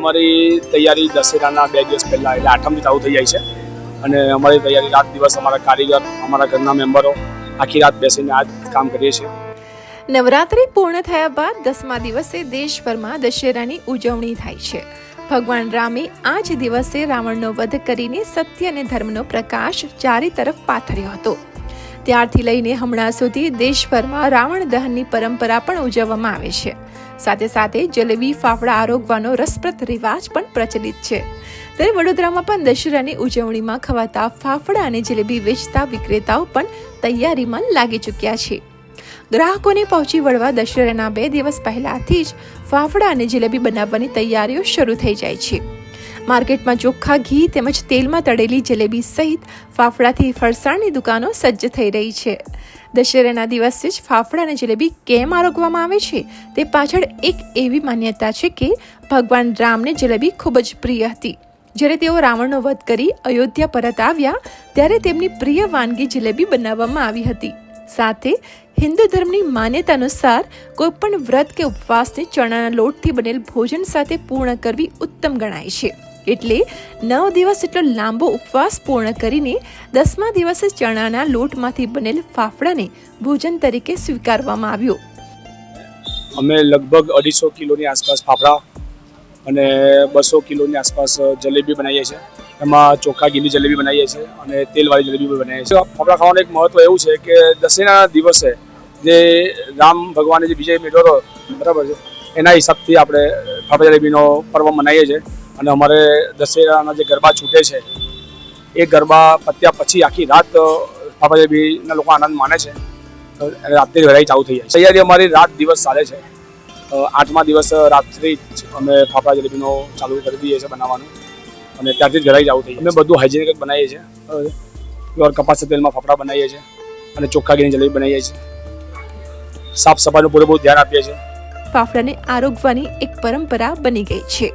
અમારી તૈયારી દશેરાના બે દિવસ પહેલાં, એટલે આઠમથી ચાલુ થઈ જાય છે. અને અમારી તૈયારી રાત દિવસ અમારા કારીગર, અમારા ઘરના મેમ્બરો આખી રાત બેસીને આ કામ કરીએ છીએ. નવરાત્રિ પૂર્ણ થયા બાદ દસમા દિવસે દેશભરમાં દશેરાની ઉજવણી થાય છે. ભગવાન રામે આ જ દિવસે રાવણનો વધ કરીને સત્ય અને ધર્મનો પ્રકાશ ચારે તરફ પાથર્યો હતો. ત્યારથી લઈને હમણાં સુધી દેશભરમાં રાવણ દહનની પરંપરા પણ ઉજવવામાં આવે છે. સાથે સાથે જલેબી, ફાફડા આરોગવાનો રસપ્રદ રિવાજ પણ પ્રચલિત છે. ત્યારે વડોદરામાં પણ દશેરાની ઉજવણીમાં ખવાતા ફાફડા અને જલેબી વેચતા વિક્રેતાઓ પણ તૈયારીમાં લાગી ચૂક્યા છે. ગ્રાહકોને પહોંચી વળવા દશેરાના બે દિવસ પહેલાથી જ ફાફડા અને જલેબી બનાવવાની તૈયારીઓ શરૂ થઈ જાય છે. માર્કેટમાં ચોખ્ખા ઘી તેમજ તેલમાં તળેલી જલેબી સહિત ફાફડાથી ફરસાણની દુકાનો સજ્જ થઈ રહી છે. દશેરાના દિવસે જ ફાફડા અને જલેબી કેમ આરોગવામાં આવે છે તે પાછળ એક એવી માન્યતા છે કે ભગવાન રામને જલેબી ખૂબ જ પ્રિય હતી. જ્યારે તેઓ રાવણનો વધ કરી અયોધ્યા પરત આવ્યા, ત્યારે તેમની પ્રિય વાનગી જલેબી બનાવવામાં આવી હતી. સાથે હિન્દુ ધર્મની માન્યતા અનુસાર કોઈ પણ વ્રત કે ઉપવાસને ચણાના લોટથી બનેલ ભોજન સાથે પૂર્ણ કરવી ઉત્તમ ગણાય છે. એટલે નવ દિવસ એટલો લાંબો ઉપવાસ પૂર્ણ કરીને દસમા દિવસે ચણાના લોટમાંથી બનેલ ફાફડાને ભોજન તરીકે સ્વીકારવામાં આવ્યો. અમે લગભગ અઢીસો કિલોની આસપાસ ફાફડા અને બસો કિલોની આસપાસ જલેબી બનાવીએ છીએ. એમાં ચોખા ઘીની જલેબી બનાવીએ છીએ અને તેલવાળી જલેબી પણ બનાવીએ છીએ. ફાફડા ખાવાનું એક મહત્વ એવું છે કે દશેરાના દિવસે જે રામ ભગવાને જે વિજય મેળવ્યો બરાબર છે, એના હિસાબથી આપણે ફાફડા જલેબીનો પર્વ મનાવીએ છીએ. અને અમારે દશેરાના જે ગરબા છૂટે છે, એ ગરબા પત્યા પછી આખી રાત ફાફડા જલેબીના લોકો આનંદ માને છે. રાત્રે વેરાઈ ચાલુ થઈ જાય તૈયારી અમારી રાત દિવસ ચાલે છે. આઠમા દિવસ રાત્રે જ અમે ફાફડા જલેબીનો ચાલુ કરી દઈએ છીએ બનાવવાનું. અને ત્યારથી જ ઘરાઈ ચાલુ થઈ અમે બધું હાઇજેનિક બનાવીએ છીએ. પ્યોર કપાસ તેલમાં ફાફડા બનાવીએ છીએ અને ચોખ્ખા ઘીની જલેબી બનાવીએ છીએ. સાફ સફાઈનું પૂરેપૂરું ધ્યાન આપીએ છીએ. ફાફડાને આરોગવાની એક પરંપરા બની ગઈ છે.